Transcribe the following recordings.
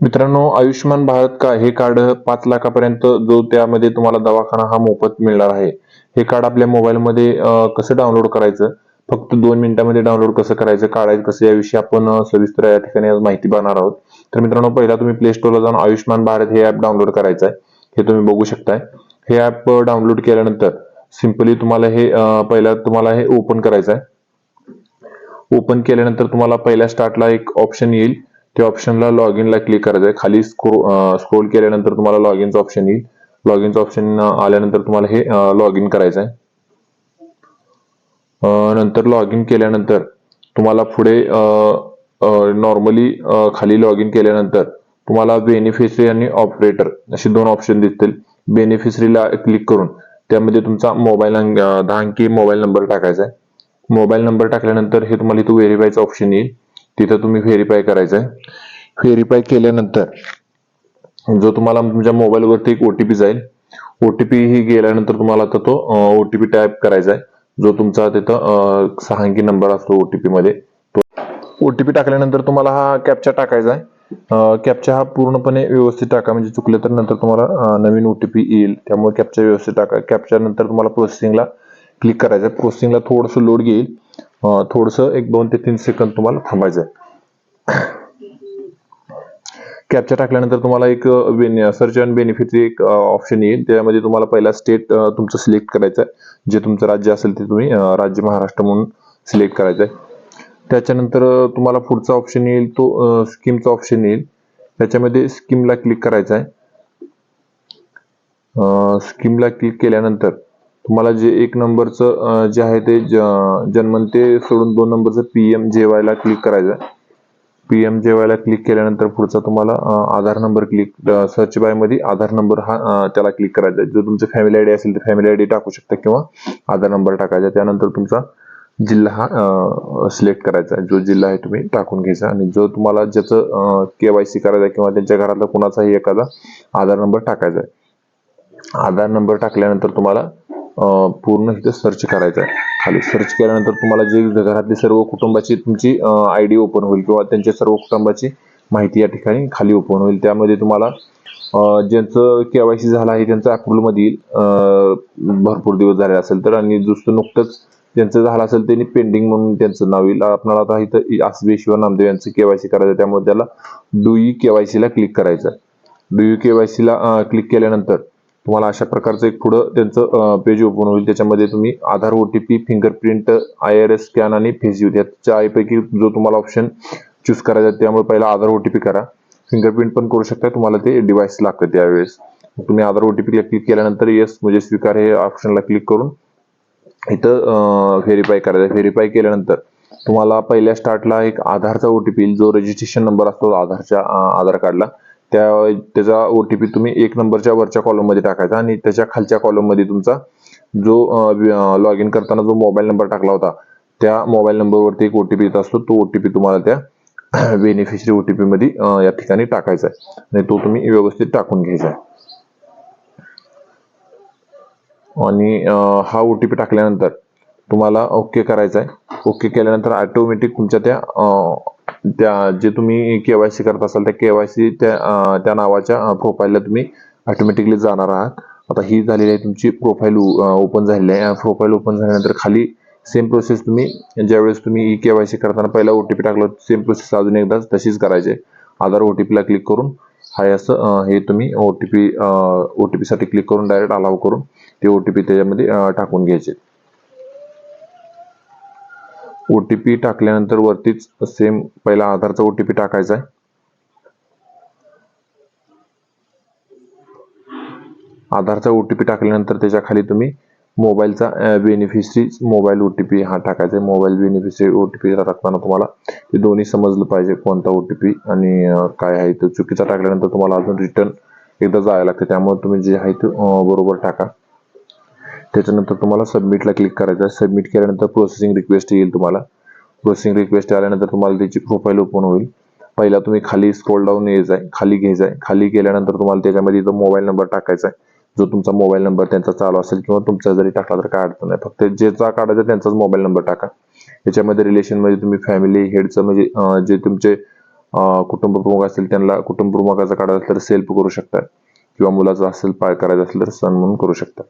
मित्रांनो आयुष्यमान भारत का हे कार्ड पाच लाखापर्यंत जो त्यामध्ये तुम्हाला दवाखाना हा मोफत मिळणार आहे. हे कार्ड आपल्या मोबाईलमध्ये कसं डाउनलोड करायचं? फक्त दोन मिनिटांमध्ये डाउनलोड कसं करायचं? काढायचं कसं? याविषयी आपण सविस्तर या ठिकाणी आज माहिती पाहणार आहोत. तर मित्रांनो पहिला तुम्ही प्ले स्टोरला जाऊन आयुष्यमान भारत हे ऍप डाउनलोड करायचं आहे. हे तुम्ही बघू शकताय. हे ऍप डाउनलोड केल्यानंतर सिंपली तुम्हाला हे पहिल्या पहिला तुम्हाला हे ओपन करायचं आहे. ओपन केल्यानंतर तुम्हाला पहिल्या स्टार्टला एक ऑप्शन येईल. त्या ऑप्शनला लॉग इनला क्लिक करायचं आहे. खाली स्क्रोल केल्यानंतर तुम्हाला लॉग इनचं ऑप्शन येईल. लॉग इनचं ऑप्शन आल्यानंतर तुम्हाला हे लॉग इन करायचं आहे. नंतर लॉग इन केल्यानंतर तुम्हाला पुढे नॉर्मली खाली लॉग इन केल्यानंतर तुम्हाला बेनिफिशरी आणि ऑपरेटर असे दोन ऑप्शन दिसतील. बेनिफिशरीला क्लिक करून त्यामध्ये तुमचा मोबाईल दहा अंकी मोबाईल नंबर टाकायचा आहे. मोबाईल नंबर टाकल्यानंतर हे तुम्हाला इथं व्हेरीफायचं ऑप्शन येईल. तिथं तुम्ही व्हेरीफाय करायचं आहे व्हेरीफाय केल्यानंतर जो तुम्हाला तुमच्या मोबाईलवरती एक ओटीपी जाईल. ओटीपी ही गेल्यानंतर तुम्हाला आता तो ओटीपी टाईप करायचा आहे. जो तुमचा तिथं सहा अंकी नंबर असतो ओटीपी मध्ये तो ओटीपी टाकल्यानंतर तुम्हाला हा कॅप्चा टाकायचा आहे. कॅप्चा हा पूर्णपणे व्यवस्थित टाका. म्हणजे चुकलं तर नंतर तुम्हाला नवीन ओटीपी येईल. त्यामुळे कॅप्चा व्यवस्थित टाका. कॅप्चा नंतर तुम्हाला प्रोसेसिंगला क्लिक करायचं आहे. प्रोसेसिंगला थोडंसं लोड घेईल थोडस एक दोन ते तीन सेकंद तुम्हाला थांबायचं आहे कॅप्चर टाकल्यानंतर तुम्हाला एक सर्च अँड बेनिफिट एक ऑप्शन येईल. त्यामध्ये तुम्हाला पहिला स्टेट तुमचं सिलेक्ट करायचं आहे जे तुमचं राज्य असेल ते तुम्ही राज्य महाराष्ट्र म्हणून सिलेक्ट करायचं आहे त्याच्यानंतर तुम्हाला पुढचा ऑप्शन येईल तो स्कीमचा ऑप्शन येईल. त्याच्यामध्ये स्कीमला क्लिक करायचं आहे स्कीमला क्लिक केल्यानंतर तुम्हाला जे एक नंबरचं जे आहे ते जन्मन ते सोडून दोन नंबरचं पी एम जेवायला क्लिक करायचं आहे. पी एम जेवायला क्लिक केल्यानंतर पुढचा तुम्हाला आधार नंबर क्लिक सर्च बायमध्ये आधार नंबर हा त्याला क्लिक करायचा आहे. जो तुमचं फॅमिली आय डी असेल तर फॅमिली आय डी टाकू शकता किंवा आधार नंबर टाकायचा त्यानंतर तुमचा जिल्हा हा सिलेक्ट करायचा आहे. जो जिल्हा आहे तुम्ही टाकून घ्यायचा आणि जो तुम्हाला ज्याचं केवायसी करायचा आहे किंवा त्यांच्या घरातला कुणाचाही एखादा आधार नंबर टाकायचा आहे. आधार नंबर टाकल्यानंतर तुम्हाला पूर्ण इथं सर्च करायचं आहे. खाली सर्च केल्यानंतर तुम्हाला जे घरातली सर्व कुटुंबाची तुमची आय डी ओपन होईल किंवा त्यांच्या सर्व कुटुंबाची माहिती या ठिकाणी खाली ओपन होईल. त्यामध्ये तुम्हाला अं, ज्यांचं केवायसी झालं आहे त्यांचं अप्रुव्हल येईल. भरपूर दिवस झाले असेल तर आणि दुसरं नुकतंच त्यांचं झालं असेल त्यांनी पेंडिंग म्हणून त्यांचं नाव येईल. आपल्याला आता इथं आसबेश्वर नामदेव यांचं केवायसी करायचं त्यामुळे त्याला डुई केवायसीला क्लिक करायचं आहे. डुई केवायसीला क्लिक केल्यानंतर तुम्हाला अशा प्रकारचं एक पुढं त्यांचं पेज ओपन होईल. त्याच्यामध्ये तुम्ही Aadhaar OTP fingerprint I R S scan आणि फेस यू याच्या आईपैकी जो तुम्हाला ऑप्शन चूज करायचा त्यामुळे पहिला आधार ओटीपी करा. फिंगरप्रिंट पण करू शकता तुम्हाला ते डिव्हाइस लागतं त्यावेळेस. तुम्ही आधार ओटीपी क्लिक केल्यानंतर येस म्हणजे स्वीकार हे ऑप्शनला क्लिक करून इथं व्हेरीफाय करायचं व्हेरीफाय केल्यानंतर तुम्हाला पहिल्या स्टार्टला एक आधारचा ओटीपी जो रजिस्ट्रेशन नंबर असतो आधारच्या आधार कार्डला त्या त्याचा ओटीपी तुम्ही एक नंबरच्या वरच्या कॉलममध्ये टाकायचा आणि त्याच्या खालच्या कॉलममध्ये तुमचा जो लॉग इन करताना जो मोबाईल नंबर टाकला होता त्या मोबाईल नंबरवरती एक ओटीपी येत असतो. तो ओटीपी तुम्हाला त्या बेनिफिशरी ओटीपी मध्ये या ठिकाणी टाकायचा आहे. आणि तो तुम्ही व्यवस्थित टाकून घ्यायचा आहे. आणि हा ओटीपी टाकल्यानंतर तुम्हाला ओके करायचा आहे. ओके केल्यानंतर ऑटोमॅटिक तुमच्या त्या त्या जे तुम्ही केवायसी करत असाल त्या केवायसी त्या त्या नावाच्या प्रोफाईलला तुम्ही ऑटोमॅटिकली जाणार आहात. आता ही झालेली आहे तुमची प्रोफाईल ओपन झालेली आहे. प्रोफाईल ओपन झाल्यानंतर खाली सेम प्रोसेस तुम्ही ज्यावेळेस तुम्ही ई केवायसी करताना पहिला ओटीपी टाकला सेम प्रोसेस अजून एकदा तशीच करायची आहे. आधार ओटीपीला क्लिक करून हाय असं हे तुम्ही ओटीपी ओटीपी साठी क्लिक करून डायरेक्ट अलाव करून ते ओटीपी त्याच्यामध्ये टाकून घ्यायचे. ओ टी पी टाकल्यानंतर वरतीच सेम पहिला आधारचा ओ टी पी टाकायचा आहे. आधारचा ओ टी पी टाकल्यानंतर त्याच्याखाली तुम्ही मोबाईलचा beneficiary mobile O T P हा टाकायचा आहे. Mobile beneficiary O T P टाकताना तुम्हाला ते दोन्ही समजलं पाहिजे कोणता ओ टी पी आणि काय आहे. तो चुकीचा टाकल्यानंतर तुम्हाला अजून रिटर्न एकदा जायला लागतं. त्यामुळे तुम्ही जे आहे ते बरोबर टाका. त्याच्यानंतर तुम्हाला सबमिटला क्लिक करायचं आहे. सबमिट केल्यानंतर प्रोसेसिंग रिक्वेस्ट येईल तुम्हाला. प्रोसेसिंग रिक्वेस्ट आल्यानंतर तुम्हाला त्याची प्रोफाईल ओपन होईल. पहिला तुम्ही खाली स्क्रोल डाऊन यायचं आहे. खाली घ्यायचं आहे. खाली गेल्यानंतर तुम्हाला त्याच्यामध्ये इथं मोबाईल नंबर टाकायचा आहे. जो तुमचा मोबाईल नंबर त्यांचा चालू असेल किंवा तुमचा जरी टाकला तर काय अडचण नाही. फक्त ज्याचा काढायचा त्यांचाच मोबाईल नंबर टाका. याच्यामध्ये रिलेशनमध्ये तुम्ही फॅमिली हेडचं म्हणजे जे तुमचे कुटुंब प्रमुख असेल त्यांना कुटुंब प्रमुखाचा काढायचा असेल तर सेल्फ करू शकता. किंवा मुलाचा असेल पाय करायचा असेल तर सन म्हणून करू शकता.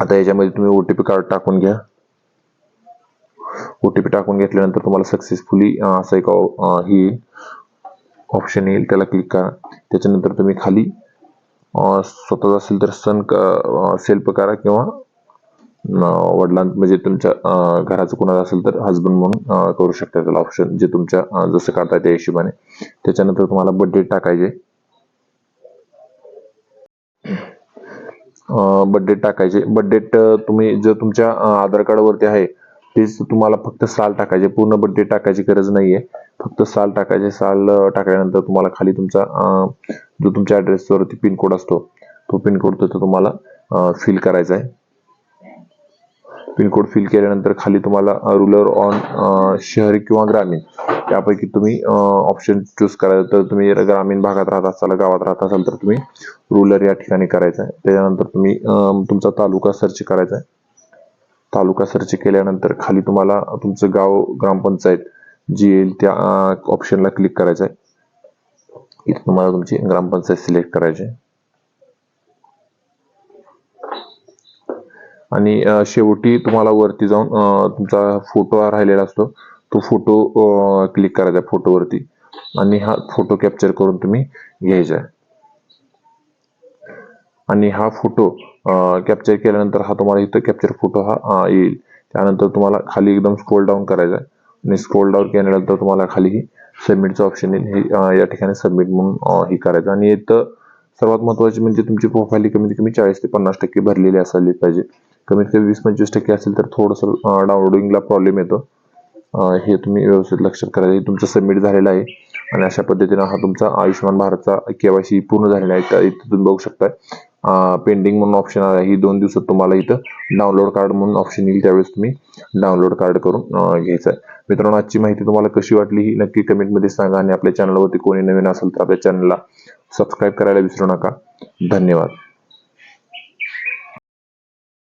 आता याच्यामध्ये तुम्ही ओटीपी कार्ड टाकून घ्या. ओटीपी टाकून घेतल्यानंतर तुम्हाला सक्सेसफुली असं एक ही ऑप्शन येईल. त्याला क्लिक करा. त्याच्यानंतर तुम्ही खाली स्वतःच असेल तर सन सेल्फ करा किंवा वडिलां म्हणजे तुमच्या घराचं कोणाचं असेल तर हजबंड म्हणून करू शकता त्याला ऑप्शन जे तुमच्या जसं करता त्या हिशोबाने. त्याच्यानंतर तुम्हाला बर्थडे टाकायचे. बड्डेट टाकायचे. बड्डेट तुम्ही जर तुमच्या आधार कार्डवरती आहे तेच तुम्हाला फक्त साल टाकायचे. पूर्ण बर्थडे टाकायची गरज नाहीये. फक्त साल टाकायचे. साल टाकल्यानंतर तुम्हाला खाली तुमचा जो तुमच्या ॲड्रेसवरती पिनकोड असतो तो पिनकोड तो तुम्हाला फिल करायचा आहे. पिनकोड फिल केल्यानंतर खाली तुम्हाला रुलर ऑन शहरी किंवा ग्रामीण त्यापैकी तुम्ही ऑप्शन चूज करायचं. तर तुम्ही ग्रामीण भागात राहत असाल गावात राहत असाल तर तुम्ही रुलर या ठिकाणी करायचं आहे त्याच्यानंतर तुम्ही तुमचा तालुका सर्च करायचा आहे तालुका सर्च केल्यानंतर खाली तुम्हाला तुमचं गाव ग्रामपंचायत जी येईल त्या ऑप्शनला क्लिक करायचं आहे इथे तुम्हाला तुमची ग्रामपंचायत सिलेक्ट करायची आहे. आणि शेवटी तुम्हाला वरती जाऊन तुमचा फोटो हा राहिलेला असतो. तो फोटो क्लिक करायचा फोटोवरती. आणि हा फोटो कॅप्चर करून तुम्ही घ्यायचा आहे. आणि हा फोटो कॅप्चर केल्यानंतर हा तुम्हाला इथं कॅप्चर फोटो हा येईल. त्यानंतर तुम्हाला खाली एकदम स्क्रोल डाऊन करायचा आहे. आणि स्क्रोल डाऊन केल्यानंतर तुम्हाला खाली ही सबमिटचं ऑप्शन येईल. हे या ठिकाणी सबमिट म्हणून हे करायचं आणि इथं सर्वात महत्वाची म्हणजे तुमची प्रोफाईल कमीत कमी चाळीस ते पन्नास टक्के भरलेली असायला पाहिजे. कमीत कमी वीस पंचवीस टक्के असेल तर थोडंसं डाउनलोडिंगला प्रॉब्लेम येतो. हे तुम्ही व्यवस्थित लक्षात करायचं हे तुमचं सबमिट झालेलं आहे आणि अशा पद्धतीनं हा तुमचा आयुष्यमान भारतचा केवायसी पूर्ण झालेला आहे. इथं तुम्ही बघू शकता पेंडिंग म्हणून ऑप्शन आहे. ही दोन दिवसात तुम्हाला इथं डाउनलोड कार्ड म्हणून ऑप्शन येईल. त्यावेळेस तुम्ही डाउनलोड कार्ड करून घ्यायचं आहे. मित्रांनो आजची माहिती तुम्हाला कशी वाटली ही नक्की कमेंटमध्ये सांगा आणि आपल्या चॅनलवरती कोणी नवीन असेल तर आपल्या चॅनलला सबस्क्राईब करायला विसरू नका. धन्यवाद.